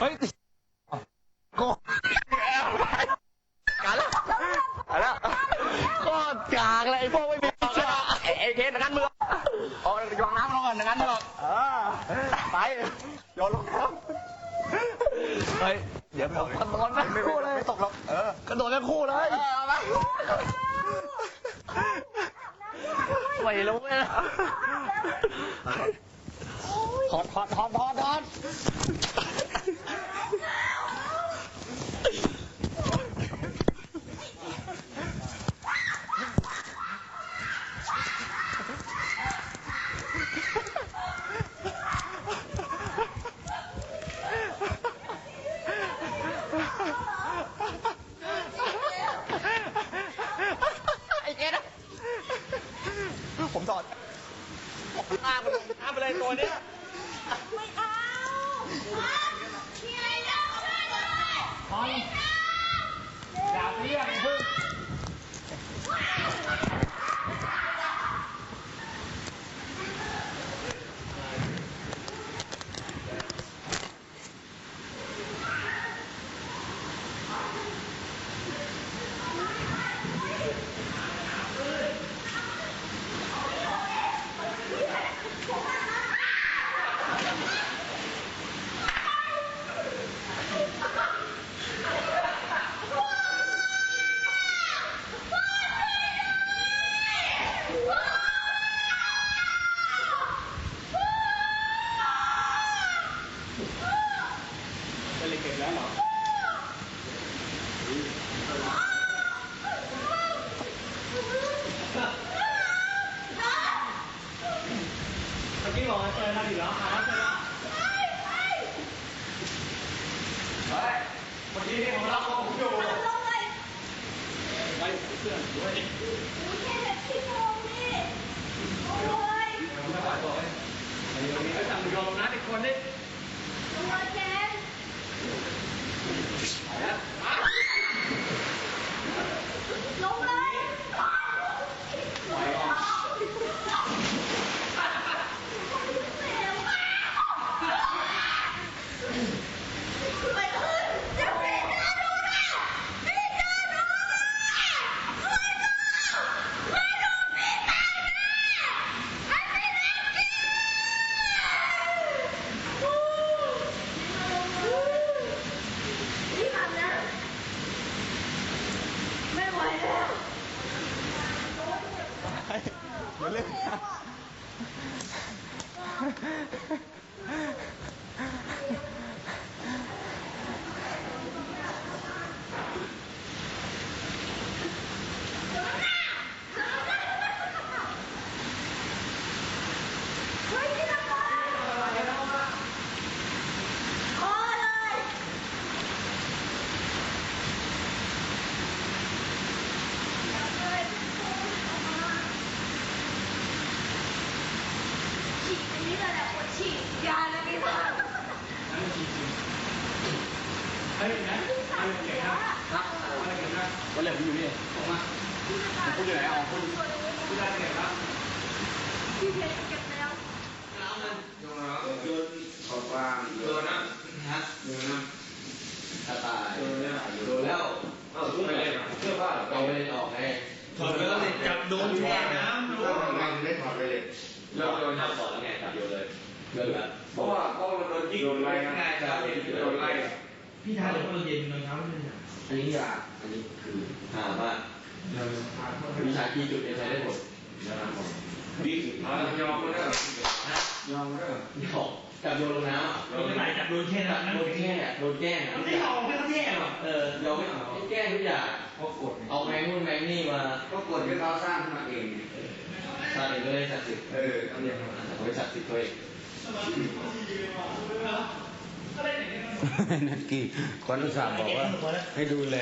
เฮ้ยโกกันแล้วกันแล้วโคตรกากเลยไอ้พวกไม่มีวิชาไอ้ไอ้เคสงั้นมึงเอายองน้ำลงก่อนงั้นมึงเออไปโยนลงน้ำเฮ้ยเดี๋ยวผมกระโดดแม่งคู่เลยไม่ตกหรอกเออกระโดดแม่งคู่เลยไม่รู้เลย นะถอดถอดถอดถอดถอดไอ้เกดผมถอดข้ามไปเลยข้ามไปเลยตัวเนี้ย ไม่เอามีอะไรเล่าด้วยเลย พอนอย่าเรียกไอ้พึ่ง เมื่อกี้บอกว่าเจอกันอยู่แล้วหาเจอแล้วเฮ้ยเมื่อกี้นี่ผมรับของผมอยู่ลงเลยไปเพื่อนด้วย อุ้ยแค่เห็นที่โมงนี่โอ้ย ผมไม่ปล่อยตัวเลยไอ้คนนี้ก็จำยอมนะอีกคนนี้ ลงเลยแกน ไปแล้วมา ลงเลย ปล่อยออก ไปขึ้นจะไม่กล้าดูนะไม่กล้าดูนะไม่กล้าไม่ดูพี่ตายนะไม่ไม่เล่นจริงนี่ทำนะไม่ไหวแล้ว มาเล่นนะ เฮ้ยนี่ทำไมพอเลยฉีดอันนี้เลยแหละปวดฉีดยาเลยพี่บ้า เฮ้ยนะเอาเก่งนะครับอะไรเก่งนะวันเหลือผมอยู่นี่ออกมาคุณอยู่ไหนออกคุณคุณได้เก่งครับพี่เพชรเก็บแล้วโยนโยนขอบฟางโยนนะฮะโยนนะกระต่ายโยนแล้วโดนแล้วเอ้าเสื้ออะไรเสื้อผ้าเหรอเราไม่ได้ออกไงถอดไปแล้วเนี่ยจับโดนแช่น้ำแล้วทำไมถึงได้ถอดไปเลยเราโดนทำก่อนแล้วไงจับโยนเลยเลิกแล้วเพราะว่าเพราะมันโดนยิงโดนไล่ง่ายจะโดนไล่ พี่ทานเดี๋ยวเราเย็นตอนเช้าไม่ได้อันนี้ยาอันนี้คือหามาวิชาคีจุดเนี่ยใช้ได้หมดนะครับผมดีอ่ายอมก็ได้ยอมก็ได้นี่ออกจับโยนลงน้ำโดนไหลจับโดนแค่นั้นโดนแก้โดนแกล้งมันไม่ออกไม่ต้องแย่หรอกเออเราไม่ไม่แกล้งทุกอย่างเพราะกดเอาแมงนู่นแมงนี่มา ก็กดที่เขาสร้างขึ้นมาเองสร้างเองก็ได้ศักดิ์สิทธิ์เออเอันนี้บริษัทสิทธิ์ตัวเอง นักกี้คนอุตส่าห์บอกว่าให้ดูแล